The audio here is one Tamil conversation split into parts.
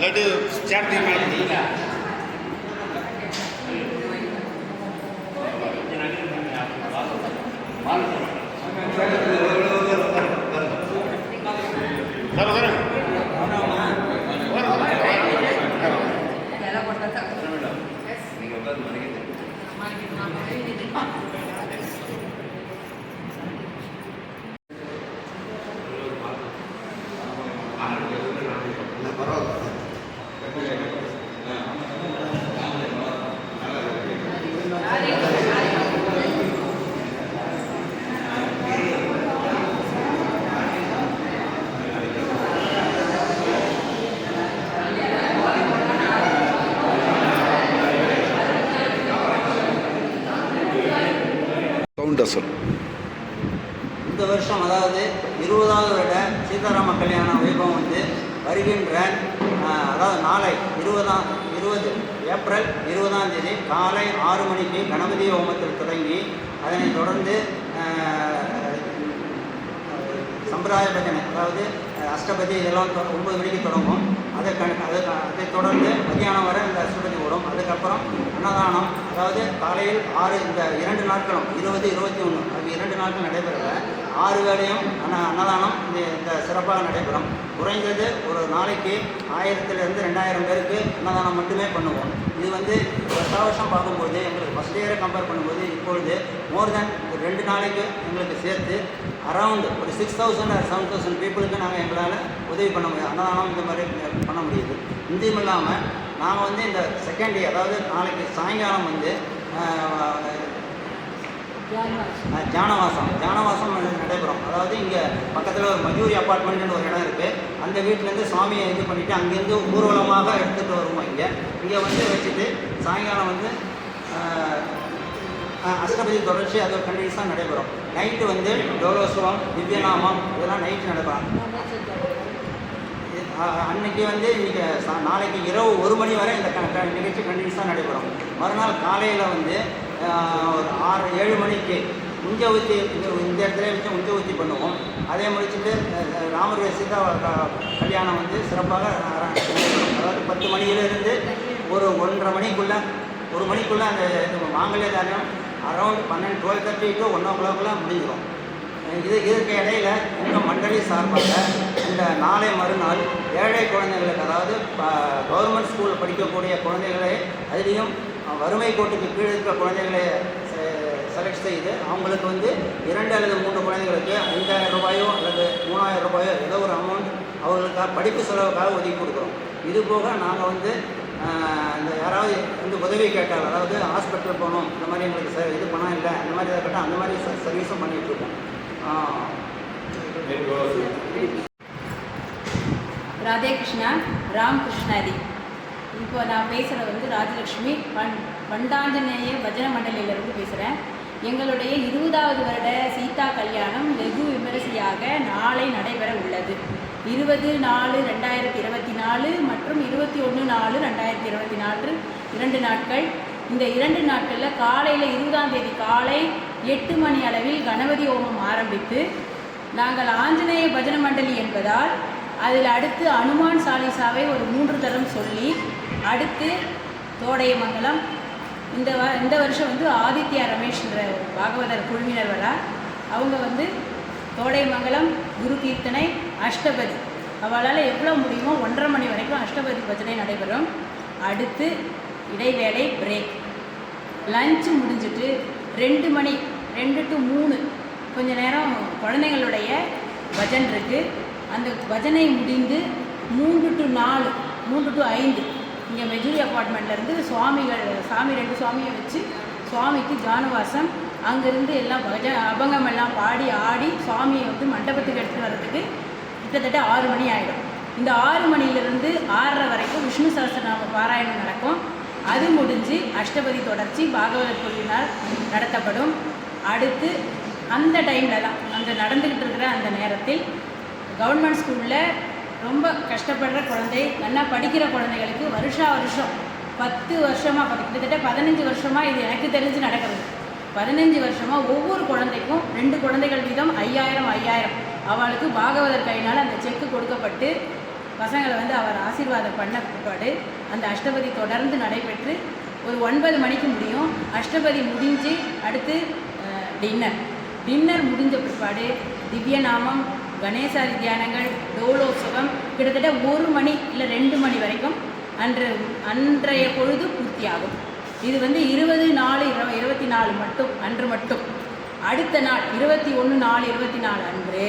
那就是家庭问题了。இருபது ஏப்ரல் இருபதாம் தேதி காலை ஆறு மணிக்கு கணபதி ஹோமத்தில் தொடங்கி அதனைத் தொடர்ந்து சம்பிரதாய பஜனை அதாவது அஷ்டபதி இதெல்லாம் ஒன்பது மணிக்கு தொடங்கும். அதை கண் அதை அதை தொடர்ந்து மத்தியானம் வரை இந்த அஷ்டபதி ஓடும். அதுக்கப்புறம் அன்னதானம் அதாவது காலையில் ஆறு இந்த இரண்டு நாட்களும் இருபது இருபத்தி ஒன்று அது இரண்டு நாட்கள் நடைபெறல. ஆறு வேளையும் அன்ன அன்னதானம் இந்த இந்த சிறப்பாக நடைபெறும். குறைந்தது ஒரு நாளைக்கு ஆயிரத்துலேருந்து ரெண்டாயிரம் பேருக்கு அன்னதானம் மட்டுமே பண்ணுவோம். இது வந்து வருஷா வருஷம் பார்க்கும்போது எங்களுக்கு ஃபஸ்ட் இயரை கம்பேர் பண்ணும்போது இப்பொழுது மோர் தென் ரெண்டு நாளைக்கு எங்களுக்கு சேர்த்து அரவுண்டு ஒரு six thousand or seven thousand பீப்புளுக்கு நாங்கள் எங்களால் உதவி பண்ண முடியும். அன்னதானம் இந்த மாதிரி பண்ண முடியுது. இந்தியும் இல்லாமல் நாங்கள் வந்து இந்த செகண்ட் டே அதாவது நாளைக்கு சாயங்காலம் வந்து ஜானவாசம். ஜானவாசம். நடைபெறும். அதாவது இங்கே பக்கத்தில் ஒரு மஜூரி அப்பார்ட்மெண்ட்னு ஒரு இடம் இருக்குது அந்த வீட்டிலேருந்து சுவாமியை இது பண்ணிவிட்டு அங்கேருந்து ஊர்வலமாக எடுத்துகிட்டு வருவோம் இங்கே. இங்கே வந்து வச்சுட்டு சாயங்காலம் வந்து அஷ்டபதி தொடர்ச்சி அது கண்டினியூஸாக நடைபெறும். நைட்டு வந்து டோலோஸ்வரம் திவ்யநாமம் இதெல்லாம் நைட்டு நடைபெறும் அன்னைக்கு வந்து இன்னைக்கு சா- நாளைக்கு இரவு ஒரு மணி வரை இந்த க- நிகழ்ச்சி கண்டினியூஸாக நடைபெறும். மறுநாள் காலையில் வந்து ஒரு ஆறு ஏழு மணிக்கு முஞ்ச ஊற்றி இந்த இந்த இடத்துல வச்சு முஞ்ச ஊற்றி பண்ணுவோம். அதே முடிச்சுட்டு அஹ், ராமருடைய சீதா க- கல்யாணம் வந்து சிறப்பாக அதாவது பத்து மணியிலிருந்து ஒரு ஒன்றரை மணிக்குள்ளே ஒரு மணிக்குள்ளே அந்த இது மாங்கல்ய தானியம் அரௌண்ட் பன்னெண்டு டுவெல் தேர்ட்டி டு ஒன் ஓ கிளாக்குள்ளே முடிஞ்சிடும் இது இதுக்கு இடையில எங்கள் மண்டலி சார்பாக இந்த நாளை மறுநாள் ஏழை குழந்தைகளுக்கு அதாவது கவர்மெண்ட் ஸ்கூலில் படிக்கக்கூடிய குழந்தைகளை அதிலையும் வறுமை கோட்டுக்கு கீழே இருக்கிற குழந்தைகளை செலக்ட் செய்து அவங்களுக்கு வந்து இரண்டு அல்லது மூன்று குழந்தைகளுக்கு ஐந்தாயிரம் ரூபாயோ அல்லது மூணாயிரம் ரூபாயோ ஏதோ ஒரு அமௌண்ட் அவர்களுக்காக படிப்பு செலவுக்காக ஒதுக்கி கொடுக்குறோம். இது போக நாங்கள் வந்து இந்த யாராவது வந்து உதவி கேட்டால் அதாவது ஹாஸ்பிட்டல் போகணும் இந்த மாதிரி எங்களுக்கு ச இது பணம் இல்லை அந்த மாதிரி எதாவது கேட்டால் அந்த மாதிரி ச- சர்வீஸும் பண்ணிகிட்டு இருக்கோம். ஆஹ், ராதே கிருஷ்ணா ராம் கிருஷ்ணாரி இப்போ நான் பேசுகிறது வந்து ராஜலக்ஷ்மி வண் பண்டாஞ்சநேய பஜன மண்டலியிலிருந்து பேசுகிறேன் எங்களுடைய இருபதாவது வருட சீதா கல்யாணம் வெகு விமரிசையாக நாளை நடைபெற உள்ளது. இருபது நாலு ரெண்டாயிரத்தி இருபத்தி நாலு மற்றும் இருபத்தி ஒன்று நாலு ரெண்டாயிரத்தி இருபத்தி நாலு இரண்டு நாட்கள். இந்த இரண்டு நாட்களில் காலையில் இருபதாம் தேதி காலை எட்டு மணி அளவில் கணபதி ஹோமம் ஆரம்பித்து நாங்கள் ஆஞ்சநேய பஜன மண்டலி என்பதால் அதில் அடுத்து அனுமான் சாலிசாவை ஒரு மூன்று தரம் சொல்லி அடுத்து தோடையமங்கலம். இந்த வ இந்த வருஷம் வந்து ஆதித்யா ரமேஷ்ன்ற பாகவதர் குழுவினர் வரா. அவங்க வந்து தோடைமங்கலம் குரு கீர்த்தனை அஷ்டபதி. அவளால் எவ்வளோ முடியுமோ ஒன்றரை மணி வரைக்கும் அஷ்டபதி பஜனை நடைபெறும். அடுத்து இடைவேளை பிரேக் லஞ்சு முடிஞ்சிட்டு ரெண்டு மணி ரெண்டு டு மூணு கொஞ்ச நேரம் குழந்தைங்களுடைய பஜன் இருக்குது அந்த பஜனை முடிந்து மூன்று டு நாலு மூன்று டு ஐந்து இங்கே மெஜூரி அப்பார்ட்மெண்ட்லேருந்து சுவாமிகள் சாமி ரெண்டு சுவாமியை வச்சு சுவாமிக்கு ஜானவாசம் அங்கேருந்து எல்லாம் பஜ அபங்கம் எல்லாம் பாடி ஆடி சுவாமியை வந்து மண்டபத்துக்கு எடுத்துகிட்டு வர்றதுக்கு கிட்டத்தட்ட ஆறு மணி ஆகிடும் இந்த ஆறு மணியிலிருந்து ஆறரை வரைக்கும் விஷ்ணு சகசிரநாம பாராயணம் நடக்கும். அது முடிஞ்சு அஷ்டபதி தொடர்ச்சி பாகவதர் குழுவினால் நடத்தப்படும். அடுத்து அந்த டைமில் தான் அந்த நடந்துக்கிட்டு இருக்கிற அந்த நேரத்தில் கவர்மெண்ட் ஸ்கூலில் ரொம்ப கஷ்டப்படுற குழந்தை நல்லா படிக்கிற குழந்தைகளுக்கு வருஷா வருஷம் பத்து வருஷமாக கிட்டத்தட்ட பதினஞ்சு வருஷமாக இது எனக்கு தெரிஞ்சு நடக்கிறது. பதினஞ்சு வருஷமாக ஒவ்வொரு குழந்தைக்கும் ரெண்டு குழந்தைகள் வீதம் ஐயாயிரம் ஐயாயிரம். அவளுக்கு பாகவதர் கையினால் அந்த செக்கு கொடுக்கப்பட்டு பசங்களை வந்து அவர் ஆசீர்வாதம் பண்ண பிற்பாடு அந்த அஷ்டபதி தொடர்ந்து நடைபெற்று ஒரு ஒன்பது மணிக்கு முடியும். அஷ்டபதி முடிஞ்சு அடுத்து டின்னர் டின்னர் முடிஞ்ச பிற்பாடு திவ்யநாமம் கணேசாதி தியானங்கள் டோலோத்சவம் கிட்டத்தட்ட ஒரு மணி இல்லை ரெண்டு மணி வரைக்கும் அன்று அன்றைய பொழுது பூர்த்தியாகும். இது வந்து இருபது நாலு இரு இருபத்தி நாலு மட்டும் அன்று மட்டும். அடுத்த நாள் இருபத்தி ஒன்று நாலு இருபத்தி நாலு அன்று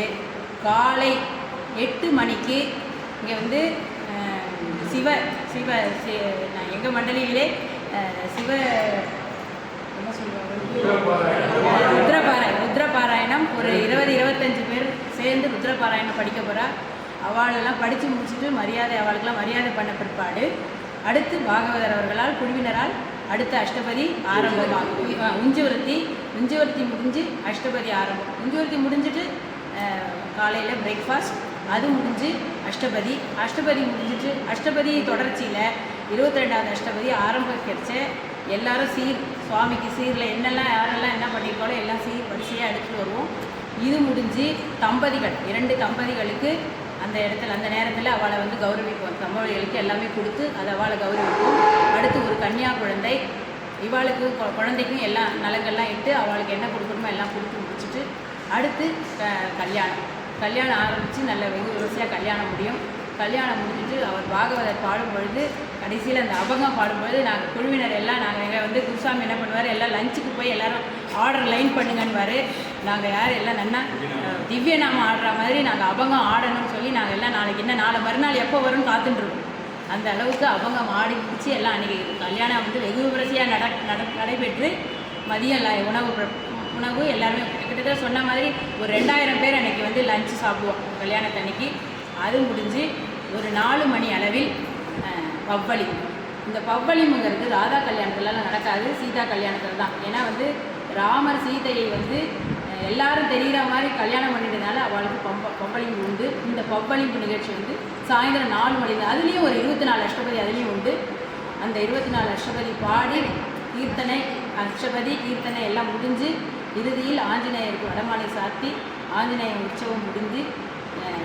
காலை எட்டு மணிக்கு இங்கே வந்து சிவ சிவ சி- நான் எங்கள் மண்டலியிலே சிவ என்ன சொல்லுவாங்க ருத்ரபாராய ருத்ரபாராயணம். ஒரு இருபது இருபத்தஞ்சு பேர் சேர்ந்து ருத்ரபாராயணம் படிக்க போகிறா அவளெல்லாம் படித்து முடிச்சுட்டு மரியாதை அவளுக்கெல்லாம் மரியாதை பண்ண பிற்பாடு அடுத்து பாகவதர் அவர்களால் குழுவினரால் அடுத்த அஷ்டபதி ஆரம்பமாகும் உஞ்சுவர்த்தி. உஞ்சுவர்த்தி முடிஞ்சு அஷ்டபதி ஆரம்பம். உஞ்சுவர்த்தி முடிஞ்சிட்டு காலையில் பிரேக்ஃபாஸ்ட் அது முடிஞ்சு அஷ்டபதி. அஷ்டபதி முடிஞ்சிட்டு அஷ்டபதி தொடர்ச்சியில் இருபத்தி ரெண்டாவது அஷ்டபதி ஆரம்பிக்கிறச்ச எல்லாரும் சீர் சுவாமிக்கு சீரில் என்னெல்லாம் யாரெல்லாம் என்ன பண்ணியிருக்காளோ எல்லாம் சீர் வரிசையாக எடுத்துகிட்டு வருவோம். இது முடிஞ்சு தம்பதிகள் இரண்டு தம்பதிகளுக்கு அந்த இடத்துல அந்த நேரத்தில் அவளை வந்து கௌரவிப்போம் தம்பதிகளுக்கு எல்லாமே கொடுத்து அதை அவளை கௌரவிப்போம். அடுத்து ஒரு கன்னியா குழந்தை இவாளுக்கு குழந்தைக்கும் எல்லாம் நலங்கள்லாம் இட்டு அவளுக்கு என்ன கொடுக்கணுமோ எல்லாம் கொடுத்து முடிச்சுட்டு அடுத்து க- கல்யாணம். கல்யாணம் ஆரம்பித்து நல்ல வெகு விமர்சையாக கல்யாணம் முடியும். கல்யாணம் முடிஞ்சிட்டு அவர் பாகவதர் பாடும் பொழுது கடைசியில் அந்த அபங்கம் பாடும்பொழுது நாங்கள் குழுவினர் எல்லாம் நாங்கள் எங்கள் வந்து குருசாமி என்ன பண்ணுவார்? எல்லாம் லஞ்சுக்கு போய் எல்லாரும் ஆர்டர் லைன் பண்ணுங்கன்னுவார். நாங்கள் யார் எல்லாம் நன்னா திவ்ய நாம ஆடுற மாதிரி நாங்கள் அபங்கம் ஆடணும்னு சொல்லி நாங்கள் எல்லாம் நாளைக்கு என்ன நாளை மறுநாள் எப்போ வரும்னு காத்துட்டுருக்கோம் அந்த அளவுக்கு அபங்கம் ஆடி முடிச்சு எல்லாம் அன்றைக்கி கல்யாணம் வந்து வெகு விமரிசையாக நட நட நடைபெற்று மதியம் உணவு உணவு எல்லாருமே கிட்டத்தட்ட சொன்ன மாதிரி ஒரு ரெண்டாயிரம் பேர் அன்னைக்கு வந்து லஞ்சு சாப்பிடுவோம் கல்யாணத்தன்னைக்கு அது முடிஞ்சு ஒரு நாலு மணி அளவில் பவ்வளி. இந்த பவ்வளிமுங்கிறது ராதா கல்யாணத்துலலாம் நடக்காது சீதா கல்யாணத்தில் தான். ஏன்னா வந்து ராமர் சீதையை வந்து எல்லாரும் தெரிகிற மாதிரி கல்யாணம் பண்ணிட்டதுனால அவளுக்கு பம்ப பவ்வளிம்பு உண்டு. இந்த பவ்வளிம்பு நிகழ்ச்சி வந்து சாயந்தரம் நாலு மணி அதுலேயும் ஒரு இருபத்தி நாலு அஷ்டபதி அதுலேயும் உண்டு. அந்த இருபத்தி நாலு அஷ்டபதி பாடி கீர்த்தனை அஷ்டபதி கீர்த்தனை எல்லாம் முடிஞ்சு இறுதியில் ஆஞ்சநேயருக்கு வடமாலை சாத்தி ஆஞ்சநேய உற்சவம் முடிஞ்சு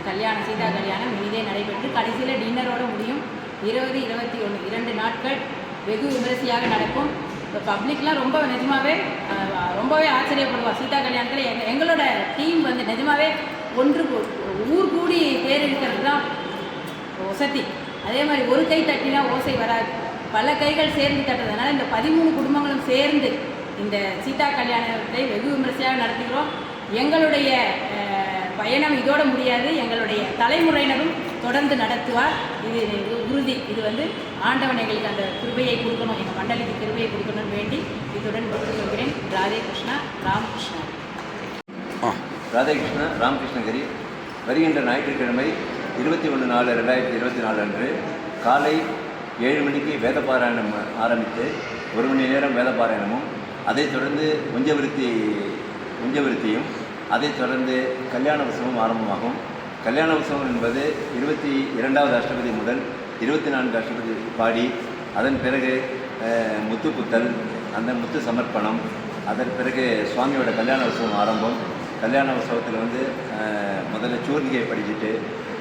கல்யாணம் சீதா கல்யாணம் இனிதே நடைபெற்று கடைசியில் டின்னரோட முடியும். இருபது இருபத்தி ஒன்று இரண்டு நாட்கள் வெகு விமரிசையாக நடக்கும். இப்போ பப்ளிக்லாம் ரொம்ப நிஜமாவே ரொம்பவே ஆச்சரியப்படுவா. சீதா கல்யாணத்தில் எங்க எங்களோட டீம் வந்து நிஜமாவே ஒன்று ஊர் கூடி பேர் இருக்கிறது தான் வசதி. அதே மாதிரி ஒரு கை தட்டினா ஓசை வராது. பல கைகள் சேர்ந்து தட்டுறதுனால இந்த பதிமூணு குடும்பங்களும் சேர்ந்து இந்த சீதா கல்யாணத்தை வெகு விமரிசையாக நடத்துகிறோம். எங்களுடைய பயணம் இதோட முடியாது. எங்களுடைய தலைமுறையினரும் தொடர்ந்து நடத்துவார். இது இது உறுதி. இது வந்து ஆண்டவன் எங்களுக்கு அந்த கிருபையை கொடுக்கணும் எங்கள் மண்டலிக்கு கிருபையை கொடுக்கணும்னு வேண்டி இத்துடன் கொடுத்து கொள்கிறேன். ராதே கிருஷ்ணா ராமகிருஷ்ணா. ராதாகிருஷ்ண ராமகிருஷ்ணகிரி வருகின்ற ஞாயிற்றுக்கிழமை இருபத்தி ஒன்று நாலு ரெண்டாயிரத்தி இருபத்தி நாலு அன்று காலை ஏழு மணிக்கு வேதபாராயணம் ஆரம்பித்து ஒரு மணி நேரம் வேதபாராயணமும் அதைத் தொடர்ந்து உஞ்சவிருத்தி உஞ்சவிருத்தியும் அதைத் தொடர்ந்து கல்யாண உற்சவம் ஆரம்பமாகும். கல்யாண உற்சவம் என்பது இருபத்தி இரண்டாவது அஷ்டபதி முதல் இருபத்தி நான்கு அஷ்டபதி பாடி அதன் பிறகு முத்து குத்தல் அந்த முத்து சமர்ப்பணம் அதன் பிறகு சுவாமியோட கல்யாண உற்சவம் ஆரம்பம். கல்யாண உற்சவத்தில் வந்து முதல்ல சூர்ணிகையை படிச்சுட்டு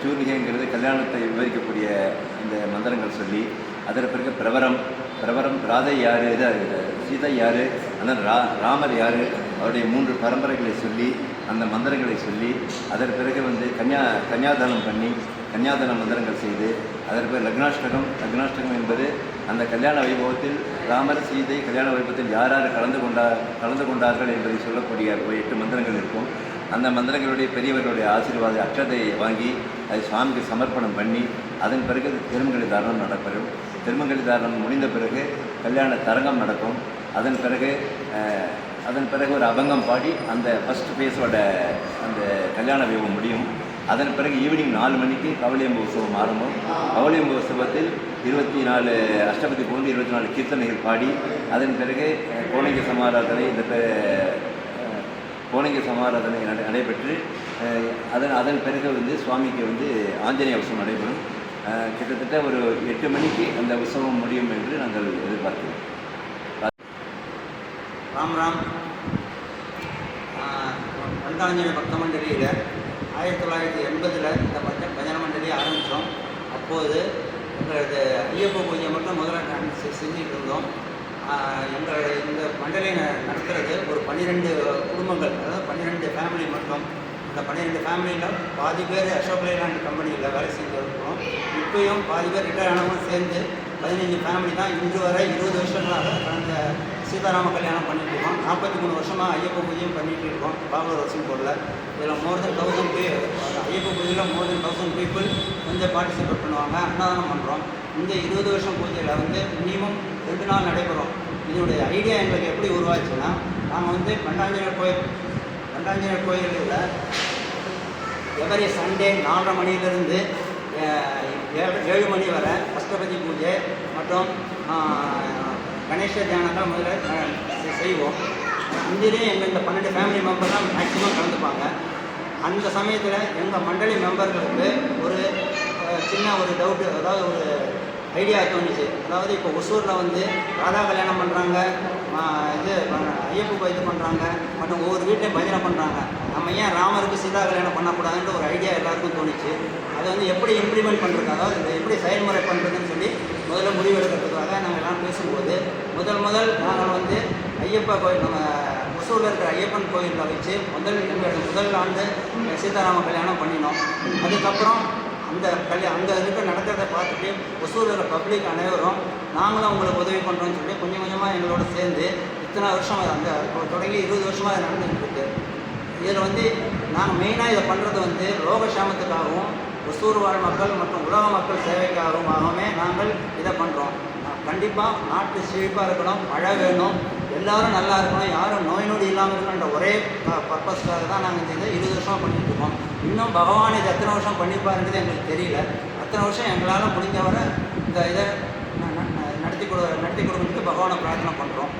சூர்ணிகைங்கிறது கல்யாணத்தை விவரிக்கக்கூடிய இந்த மந்திரங்கள் சொல்லி அதன் பிறகு பிரவரம் பிரவரம் ராதை யார் இது சீதை யார் ஆனால் ரா ராமர் யார் அவருடைய மூன்று பரம்பரைகளை சொல்லி அந்த மந்திரங்களை சொல்லி அதன் பிறகு வந்து கன்யா கன்யாதானம் பண்ணி கன்யாதான மந்திரங்கள் செய்து அதன் பிறகு லக்னாஷ்டகம் லக்னாஷ்டகம் என்பது அந்த கல்யாண வைபவத்தில் ராமர் சீதை கல்யாண வைபவத்தில் யார் யார் கலந்து கொண்டா கலந்து கொண்டார்கள் என்பதை சொல்லக்கூடிய ஒரு எட்டு மந்திரங்கள் இருக்கும். அந்த மந்திரங்களுடைய பெரியவர்களுடைய ஆசீர்வாத அக்ஷதையை வாங்கி அதை சுவாமிக்கு சமர்ப்பணம் பண்ணி அதன் பிறகு திருமங்கலி தாரணம் நடைபெறும் திருமங்கலி தாரணம் முடிந்த பிறகு கல்யாண தரங்கம் நடக்கும். அதன் பிறகு அதன் பிறகு ஒரு அபங்கம் பாடி அந்த ஃபஸ்ட் ஃபேஸோட அந்த கல்யாண வைபவம் முடியும். அதன் பிறகு ஈவினிங் நாலு மணிக்கு கவலியம்பு உற்சவம் ஆரம்பம். கவலியம்பு உற்சவத்தில் இருபத்தி நாலு அஷ்டபதி போன்று இருபத்தி நாலு கீர்த்தனைகள் பாடி அதன் பிறகு கோணங்க கோணிக சமாராதனை இந்த பெ- சமாராதனை நடை நடைபெற்று அதன் அதன் பிறகு வந்து சுவாமிக்கு வந்து ஆஞ்சநேய உற்சவம் நடைபெறும். கிட்டத்தட்ட ஒரு எட்டு மணிக்கு அந்த உற்சவம் முடியும் என்று நாங்கள் எதிர்பார்க்கிறோம். ராம் ராம். வந்தாஞ்சலி பக்த மண்டலியில் ஆயிரத்தி தொள்ளாயிரத்தி எண்பதில் இந்த பஜ பஜன மண்டலி ஆரம்பித்தோம். அப்போது எங்களது ஐயப்ப பூஜை மட்டும் முதல்ல செஞ்சுட்டு இருந்தோம். எங்களுடைய இந்த மண்டலியை நடத்துகிறது ஒரு பன்னிரெண்டு குடும்பங்கள் அதாவது பன்னிரெண்டு ஃபேமிலி மட்டும். இந்த பன்னிரெண்டு ஃபேமிலியில் பாதி பேர் அசோக் லேலாண்ட் கம்பெனியில் வேலை செஞ்சு இருக்கிறோம். இப்பயும் பாதி பேர் ரிட்டையர் ஆனவங்க சேர்ந்து பதினஞ்சு ஃபேமிலி தான் இன்று வரை இருபது வருஷங்களாக கடந்த சீதாராம கல்யாணம் பண்ணிட்டு இருக்கோம் நாற்பத்தி மூணு வருஷமாக ஐயப்ப பூஜையும் பண்ணிட்டு இருக்கோம். பாபர் ஹவுசிங் போர்டில் இதில் மோர் தென் தௌசண்ட் பே ஐயப்ப பூஜையில் மோர் தென் தௌசண்ட் பீப்புள் வந்து பார்ட்டிசிபேட் பண்ணுவாங்க. அன்னதானம் பண்ணுறோம் இந்த இருபது வருஷம் பூஜையில் வந்து மினிமம் ரெண்டு நாள் நடைபெறும். இதனுடைய ஐடியா எங்களுக்கு எப்படி உருவாச்சுன்னா நாங்கள் வந்து பண்டாஞ்சேரி கோயில் பண்டாஞ்சேரி கோயிலில் எவரி சண்டே நாலரை மணியிலிருந்து ஏழு ஏழு மணி வரை அஷ்டபதி பூஜை மற்றும் ஆஹ், தியானம் தான் முதல்ல செய்வோம். அஞ்சிலையும் எங்கள் இந்த பன்னெண்டு ஃபேமிலி மெம்பர் தான் மேக்ஸிமம் கலந்துப்பாங்க. அந்த சமயத்தில் எங்கள் மண்டலி மெம்பர்களுக்கு ஒரு சின்ன ஒரு டவுட்டு அதாவது ஒரு ஐடியா தோணுச்சு. அதாவது இப்போ ஒசூரில் வந்து ராதா கல்யாணம் பண்ணுறாங்க இது ப- ஐயப்ப இது பண்ணுறாங்க மற்றும் ஒவ்வொரு வீட்லையும் பஜனை பண்ணுறாங்க நம்ம ஏன் ராமருக்கு சீதா கல்யாணம் பண்ணக்கூடாதுன்ற ஒரு ஐடியா எல்லாருக்கும் தோணுச்சு. அதை வந்து எப்படி இம்ப்ளிமெண்ட் பண்ணுறது அதாவது இதை எப்படி செயல்முறை பண்ணுறதுன்னு சொல்லி முதல்ல முடிவெடுக்கிறதுக்காக நாங்கள் எல்லாம் பேசும்போது முதல் முதல் நாங்கள் வந்து ஐயப்பா கோயில் நம்ம ஒசூரில் இருக்கிற ஐயப்பன் கோயிலில் வச்சு முதல் முதல் ஆண்டு சீதாராம கல்யாணம் பண்ணினோம். அதுக்கப்புறம் அந்த கல்யாணம் அங்கே இதுக்கு நடக்கிறத பார்த்துட்டு ஒசூரில் பப்ளிக் அனைவரும் நாங்களும் உங்களுக்கு உதவி பண்ணுறோம்னு சொல்லி கொஞ்சம் கொஞ்சமாக எங்களோட சேர்ந்து இத்தனை வருஷம் அந்த தொடங்கி இருபது வருஷமாக அது நடந்துகிட்டு இதில் வந்து நாங்கள் மெயினாக இதை பண்ணுறது வந்து லோகசாமத்துக்காகவும் ஒசூர் வாழ் மக்கள் மற்றும் உலக மக்கள் சேவைக்காகவுமாகவே நாங்கள் இதை பண்ணுறோம் கண்டிப்பாக நாட்டு செழிப்பாக இருக்கணும் மழை வேணும் எல்லாரும் நல்லா இருக்கணும் யாரும் நோய் நொடி இல்லாமல் இருக்கணுன்ற ஒரே பர்பஸ்க்காக தான் நாங்கள் இந்த இதை இருபது வருஷமாக பண்ணிகிட்டு இருக்கோம். இன்னும் பகவான் இது எத்தனை வருஷம் பண்ணிப்பாருன்றது எங்களுக்கு தெரியல. அத்தனை வருஷம் எங்களால் முடிஞ்சவரை இந்த இதை நடத்தி கொடு நடத்தி கொடுக்கறதுக்கு பகவானை பிரார்த்தனை பண்ணுறோம்